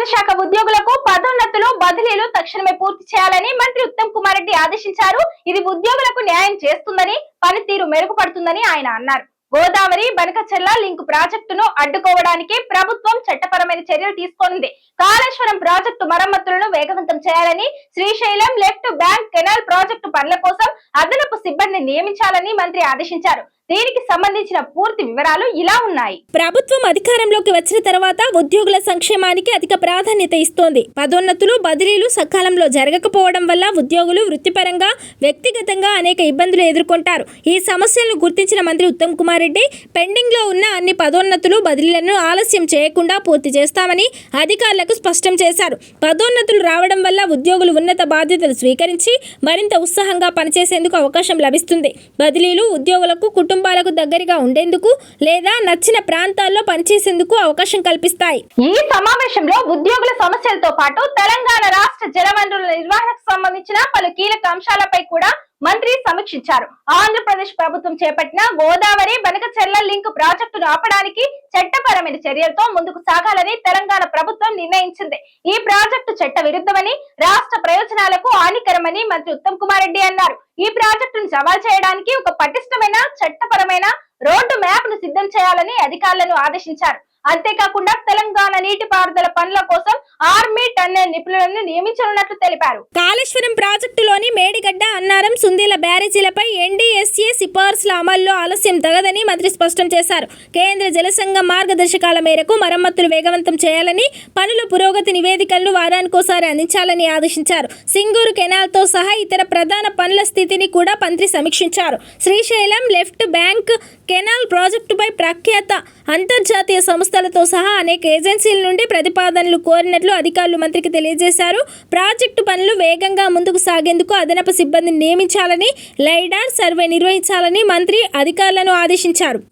నీటిపారుదల శాఖ ఉద్యోగులకు పదోన్నతులు బదిలీలు తక్షణమే పూర్తి చేయాలని మంత్రి ఉత్తమ్ కుమార్ రెడ్డి ఆదేశించారు. ఇది ఉద్యోగులకు న్యాయం చేస్తుందని పనితీరు మెరుగుపడుతుందని ఆయన అన్నారు. గోదావరి బనకచెర్ల లింక్ ప్రాజెక్టును అడ్డుకోవడానికి ప్రభుత్వం చట్టపరమైన చర్యలు తీసుకొనింది. కాళేశ్వరం ప్రాజెక్టు మరమ్మతులను వేగవంతం చేయాలని Srisailam left bank canal project పనుల కోసం అదనపు సిబ్బంది నియమించాలని మంత్రి ఆదేశించారు. దీనికి సంబంధించిన పూర్తి వివరాలు ఇలా ఉన్నాయి. ప్రభుత్వం అధికారంలోకి వచ్చిన తర్వాత ఉద్యోగుల సంక్షేమానికి అధిక ప్రాధాన్యత ఇస్తోంది. పదోన్నతులు బదిలీలు సకాలంలో జరగకపోవడం వల్ల ఉద్యోగులు వృత్తిపరంగా వ్యక్తిగతంగా అనేక ఇబ్బందులు ఎదుర్కొంటారు. ఈ సమస్యలను గుర్తించిన మంత్రి ఉత్తమ్ కుమార్ రెడ్డి పెండింగ్లో ఉన్న అన్ని పదోన్నతులు బదిలీలను ఆలస్యం చేయకుండా పూర్తి చేస్తామని అధికారులకు స్పష్టం చేశారు. పదోన్నతులు రావడం వల్ల ఉద్యోగులు ఉన్నత బాధ్యతలు స్వీకరించి మరింత ఉత్సాహంగా పనిచేసేందుకు అవకాశం లభిస్తుంది. బదిలీలు ఉద్యోగులకు కుటుంబాలకు దగ్గరగా ఉండేందుకు లేదా నచ్చిన ప్రాంతాల్లో పనిచేసేందుకు అవకాశం కల్పిస్తాయి. ఈ సమావేశంలో ఉద్యోగుల సమస్యలతో పాటు తెలంగాణ రాష్ట్ర జలవనరుల నిర్వహణకు సంబంధించిన పలు కీలక అంశాలపై కూడా మంత్రి సమీక్షించారు. ఆంధ్రప్రదేశ్ ప్రభుత్వం చేపట్టిన గోదావరి బనకచెర్ల లింక్ ప్రాజెక్టును ఆపడానికి చట్టపరమైన చర్యలతో ముందుకు సాగాలని తెలంగాణ ప్రభుత్వం నిర్ణయించింది. ఈ ప్రాజెక్టు చట్ట విరుద్ధమని రాష్ట్ర ప్రయోజనాలకు హానికరమని మంత్రి ఉత్తమ్ కుమార్ రెడ్డి అన్నారు. ఈ ప్రాజెక్టును సవాల్ చేయడానికి ఒక పటిష్టమైన చట్టపరమైన రోడ్డు మ్యాప్ను సిద్ధం చేయాలని అధికారులను ఆదేశించారు. అంతేకాకుండా తెలంగాణ నీటిపారుదల పనుల కోసం ఆర్మీ టన్నెల్ నిపుణులను నియమించనున్నట్లు తెలిపారు. కాళేశ్వరం ప్రాజెక్టులోని మేడిగడ్డ అన్నారం సుందీల బ్యారేజీలపై ఎన్డీఎస్ఏ సిఫార్సుల అమల్లో ఆలస్యం తగదని మంత్రి స్పష్టం చేశారు. కేంద్ర జలసంఘం మార్గదర్శకాల మేరకు మరమ్మతులు వేగవంతం చేయాలని పనుల పురోగతి నివేదికలను వారానికోసారి అందించాలని ఆదేశించారు. సింగూరు కెనాల్తో సహా ఇతర ప్రధాన పనుల స్థితిని కూడా మంత్రి సమీక్షించారు. శ్రీశైలం లెఫ్ట్ బ్యాంక్ కెనాల్ ప్రాజెక్టుపై ప్రఖ్యాత అంతర్జాతీయ సంస్థలతో సహా అనేక ఏజెన్సీల నుండి ప్రతిపాదనలు కోరినట్లు అధికారులు మంత్రికి తెలియజేశారు. ప్రాజెక్టు పనులు వేగంగా ముందుకు సాగేందుకు అదనపు సిబ్బందిని నియమించాలని లైడార్ సర్వే నిర్వహించాలని మంత్రి అధికారులను ఆదేశించారు.